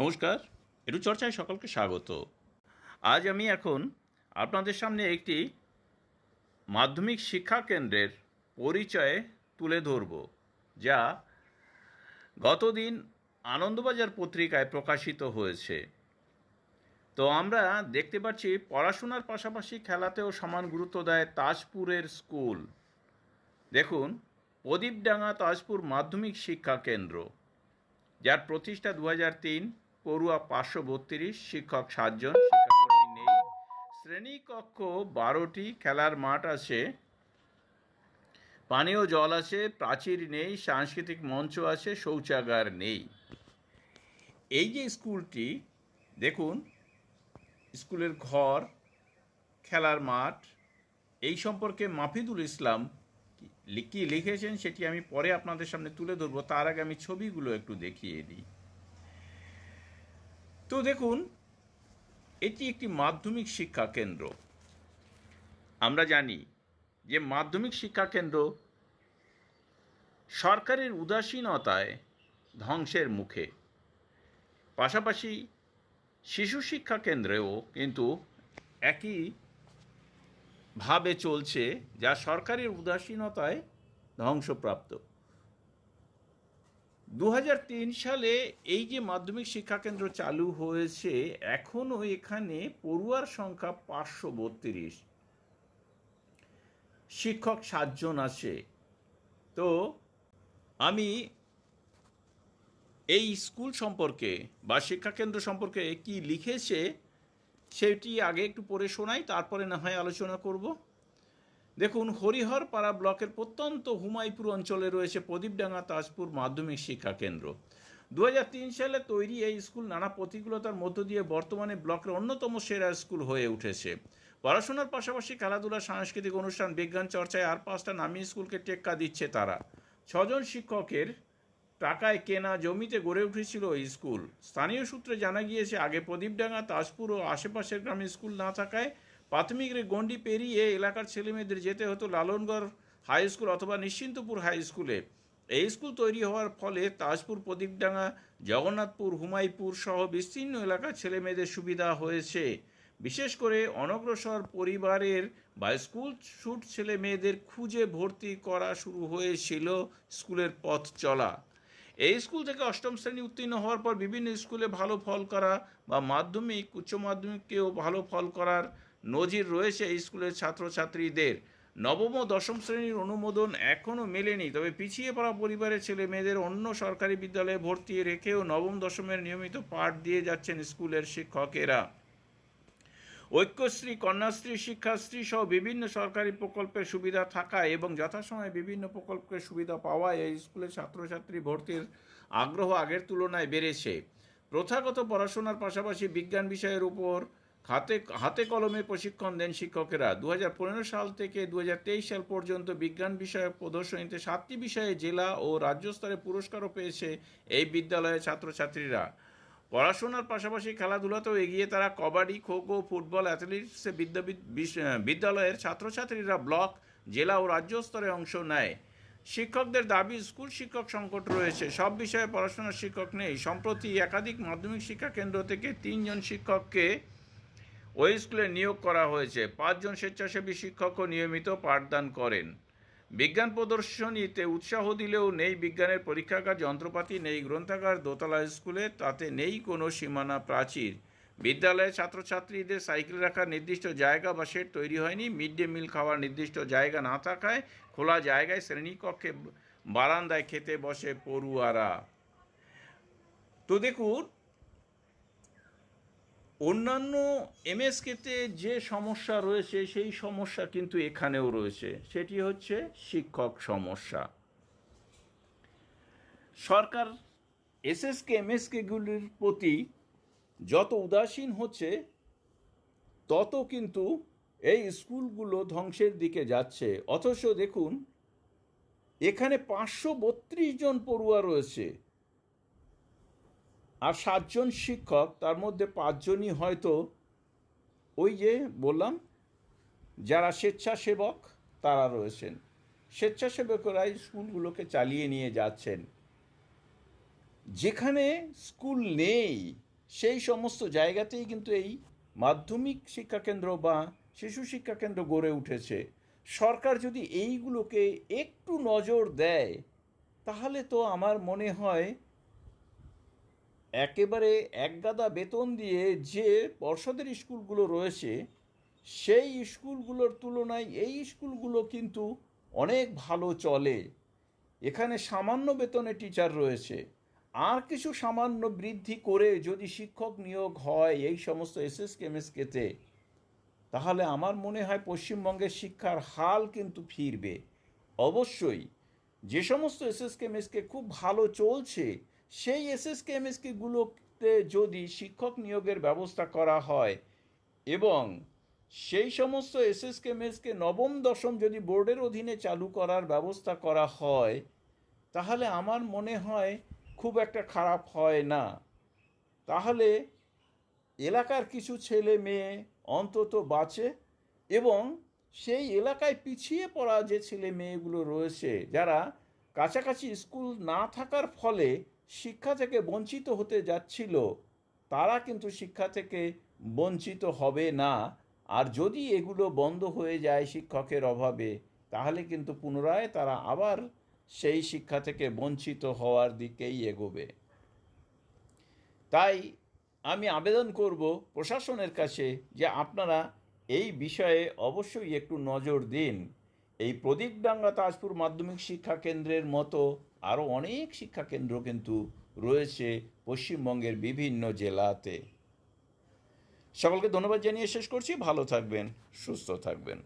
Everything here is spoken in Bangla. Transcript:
নমস্কার একটু চর্চায় সকলকে স্বাগত। আজ আমি এখন আপনাদের সামনে একটি মাধ্যমিক শিক্ষা কেন্দ্রের পরিচয়ে তুলে ধরব, যা গতদিন আনন্দবাজার পত্রিকায় প্রকাশিত হয়েছে। তো আমরা দেখতে পাচ্ছি, পড়াশোনার পাশাপাশি খেলাতেও সমান গুরুত্ব দেয় তাজপুরের স্কুল। দেখুন, প্রদীপডাঙ্গা তাজপুর মাধ্যমিক শিক্ষা কেন্দ্র, যার প্রতিষ্ঠা দু পড়ুয়া পাঁচশো বত্রিশ, শিক্ষক সাতজন, শিক্ষাকর্মী নেই। শ্রেণীকক্ষ বারোটি, খেলার মাঠ আছে, পানীয় জল আছে, প্রাচীর নেই, সাংস্কৃতিক মঞ্চ আছে, শৌচাগার নেই। এই যে স্কুলটি, দেখুন, স্কুলের ঘর, খেলার মাঠ, এই সম্পর্কে মাফিদুল ইসলাম কি- লিখেছেন সেটি আমি পরে আপনাদের সামনে তুলে ধরবো। তার আগে আমি ছবিগুলো একটু দেখিয়ে দিই। তো দেখুন, এটি একটি মাধ্যমিক শিক্ষা কেন্দ্র। আমরা জানি যে মাধ্যমিক শিক্ষা কেন্দ্র সরকারের উদাসীনতায় ধ্বংসের মুখে। পাশাপাশি শিশু শিক্ষা কেন্দ্রেও কিন্তু একই ভাবে চলছে যা সরকারের উদাসীনতায় ধ্বংসপ্রাপ্ত। দু হাজার তিন সালে এই যে মাধ্যমিক শিক্ষা কেন্দ্র চালু হয়েছে এখনও এখানে পড়ুয়ার সংখ্যা পাঁচশো বত্রিশ। শিক্ষক সাতজন আছে। তো আমি এই স্কুল সম্পর্কে বা শিক্ষাকেন্দ্র সম্পর্কে কি লিখেছে, সেটি আগে একটু পড়ে শোনাই, তারপরে না হয় আলোচনা করব। দেখুন হরিহরপাড়া ব্লকের প্রত্যন্ত হুমায়পুর অঞ্চলে রয়েছে প্রদীপডাঙ্গা তাজপুর মাধ্যমিক শিক্ষা কেন্দ্র। দু হাজার তিন সালে তৈরি এই স্কুল নানা প্রতিকূলতার মধ্য দিয়ে বর্তমানে ব্লকের অন্যতম সেরা স্কুল হয়ে উঠেছে। পড়াশোনার পাশাপাশি খেলাধুলা, সাংস্কৃতিক অনুষ্ঠান, বিজ্ঞান চর্চায় আর পাঁচটা নামি স্কুলকে টেক্কা দিচ্ছে তারা। ছজন শিক্ষকের টাকায় কেনা জমিতে গড়ে উঠেছিল এই স্কুল। স্থানীয় সূত্রে জানা গিয়েছে, আগে প্রদীপডাঙ্গা, তাজপুর ও আশেপাশের গ্রামে স্কুল না থাকায় প্রাথমিক গণ্ডি পেরিয়ে এলাকার ছেলেমেয়েদের যেতে হতো লালনগড় হাই স্কুল অথবা নিশ্চিন্তপুর হাই স্কুলে। এই স্কুল তৈরি হওয়ার ফলে তাজপুর, প্রদীপডাঙ্গা, জগন্নাথপুর হুমাইপুর সহ বিস্তীর্ণ এলাকার ছেলেমেয়েদের সুবিধা হয়েছে। বিশেষ করে অনগ্রসর পরিবারের বা স্কুল ছুট ছেলে মেয়েদের খুঁজে ভর্তি করা শুরু হয়েছিল স্কুলের পথ চলা। এই স্কুল থেকে অষ্টম শ্রেণি উত্তীর্ণ হওয়ার পর বিভিন্ন স্কুলে ভালো ফল করা বা মাধ্যমিক, উচ্চ মাধ্যমিককেও ভালো ফল করার নজির রয়েছে স্কুলের ছাত্রছাত্রীদের। নবম ও দশম শ্রেণির অনুমোদন এখনও মেলেনি, তবে পিছিয়ে পড়া পরিবারের ছেলে মেয়েদের অন্য সরকারি বিদ্যালয়ে ভর্তি রেখেও নবম দশমের নিয়মিত পাঠ দিয়ে যাচ্ছেন স্কুলের শিক্ষকেরা। ঐক্যশ্রী, কন্যাশ্রী, শিক্ষাশ্রী সহ বিভিন্ন সরকারি প্রকল্পের সুবিধা থাকায় এবং যথাসময়ে বিভিন্ন প্রকল্পের সুবিধা পাওয়ায় এই স্কুলে ছাত্রছাত্রী ভর্তির আগ্রহ আগের তুলনায় বেড়েছে। প্রথাগত পড়াশোনার পাশাপাশি বিজ্ঞান বিষয়ের উপর হাতে হাতে কলমে প্রশিক্ষণ দেন শিক্ষকেরা। দু হাজার পনেরো সাল থেকে দু হাজার তেইশ সাল পর্যন্ত বিজ্ঞান বিষয়ক প্রদর্শনীতে সাতটি বিষয়ে জেলা ও রাজ্য স্তরে পুরস্কারও পেয়েছে এই বিদ্যালয়ের ছাত্রছাত্রীরা। পড়াশোনার পাশাপাশি খেলাধুলাতেও এগিয়ে তারা কবাডি, খোখো, ফুটবল, অ্যাথলেটিক্সে বিদ্যালয়ের ছাত্রছাত্রীরা ব্লক, জেলা ও রাজ্য স্তরে অংশ নেয়। শিক্ষকদের দাবি, স্কুল শিক্ষক সংকট রয়েছে। সব বিষয়ে পড়াশোনার শিক্ষক নেই। সম্প্রতি একাধিক মাধ্যমিক শিক্ষা কেন্দ্র থেকে তিনজন শিক্ষককে ওই স্কুলে নিয়োগ করা হয়েছে। পাঁচজন স্বেচ্ছাসেবী শিক্ষকও নিয়মিত পাঠদান করেন। বিজ্ঞান প্রদর্শনীতে উৎসাহ দিলেও নেই বিজ্ঞানের পরীক্ষাগার, যন্ত্রপাতি নেই গ্রন্থাগার, দোতলা স্কুলে তাতে নেই কোনো সীমানা প্রাচীর। বিদ্যালয়ে ছাত্রছাত্রীদের সাইকেল রাখার নির্দিষ্ট জায়গা বা শেড তৈরি হয়নি। মিড ডে মিল খাওয়ার নির্দিষ্ট জায়গা না থাকায় খোলা জায়গায় শ্রেণীকক্ষে বারান্দায় খেতে বসে পড়ুয়ারা। তো দেখুন অন্যান্য এমএসকেতে যে সমস্যা রয়েছে, সেই সমস্যা কিন্তু এখানেও রয়েছে। সেটি হচ্ছে শিক্ষক সমস্যা। সরকার এসএসকে এমএসকেগুলির প্রতি যত উদাসীন হচ্ছে, তত কিন্তু এই স্কুলগুলো ধ্বংসের দিকে যাচ্ছে। অথচ দেখুন, এখানে পাঁচশো বত্রিশ জন পড়ুয়া রয়েছে। আর সাতজন শিক্ষক, তার মধ্যে পাঁচজনই হয়তো ওই যে বললাম, যারা স্বেচ্ছাসেবক, তারা রয়েছেন। স্বেচ্ছাসেবকরাই স্কুলগুলোকে চালিয়ে নিয়ে যাচ্ছেন। যেখানে স্কুল নেই, সেই সমস্ত জায়গাতেই কিন্তু এই মাধ্যমিক শিক্ষাকেন্দ্র বা শিশু শিক্ষাকেন্দ্র গড়ে উঠেছে। সরকার যদি এইগুলোকে একটু নজর দেয়, তাহলে তো আমার মনে হয় একেবারে একগাদা বেতন দিয়ে যে পর্ষদের স্কুলগুলো রয়েছে, সেই স্কুলগুলোর তুলনায় এই স্কুলগুলো কিন্তু অনেক ভালো চলে। এখানে সামান্য বেতনে টিচার রয়েছে। আর কিছু সামান্য বৃদ্ধি করে যদি শিক্ষক নিয়োগ হয় এই সমস্ত এসএস কেমএসকেতে তাহলে আমার মনে হয় পশ্চিমবঙ্গের শিক্ষার হাল কিন্তু ফিরবে। অবশ্যই, যে সমস্ত এসএস কেমএসকে খুব ভালো চলছে সেই এসএস কেমএসকেগুলোতে যদি শিক্ষক নিয়োগের ব্যবস্থা করা হয় এবং সেই সমস্ত এসএস কেমএসকে নবম, দশম যদি বোর্ডের অধীনে চালু করার ব্যবস্থা করা হয়, তাহলে আমার মনে হয় খুব একটা খারাপ হয় না। তাহলে এলাকার কিছু ছেলে মেয়ে অন্তত বাঁচে এবং সেই এলাকায় পিছিয়ে পড়া যে ছেলে মেয়েগুলো রয়েছে, যারা কাছাকাছি স্কুল না থাকার ফলে শিক্ষা থেকে বঞ্চিত হতে যাচ্ছিল, তারা কিন্তু শিক্ষা থেকে বঞ্চিত হবে না। আর যদি এগুলো বন্ধ হয়ে যায় শিক্ষকের অভাবে, তাহলে কিন্তু পুনরায় তারা আবার সেই শিক্ষা থেকে বঞ্চিত হওয়ার দিকেই এগোবে। তাই আমি আবেদন করব প্রশাসনের কাছে যে আপনারা এই বিষয়ে অবশ্যই একটু নজর দিন। এই প্রদীপডাঙ্গা তাজপুর মাধ্যমিক শিক্ষা কেন্দ্রের মতো আরও অনেক শিক্ষা কেন্দ্র কিন্তু রয়েছে পশ্চিমবঙ্গের বিভিন্ন জেলাতে। সকলকে ধন্যবাদ জানিয়ে শেষ করছি। ভালো থাকবেন, সুস্থ থাকবেন।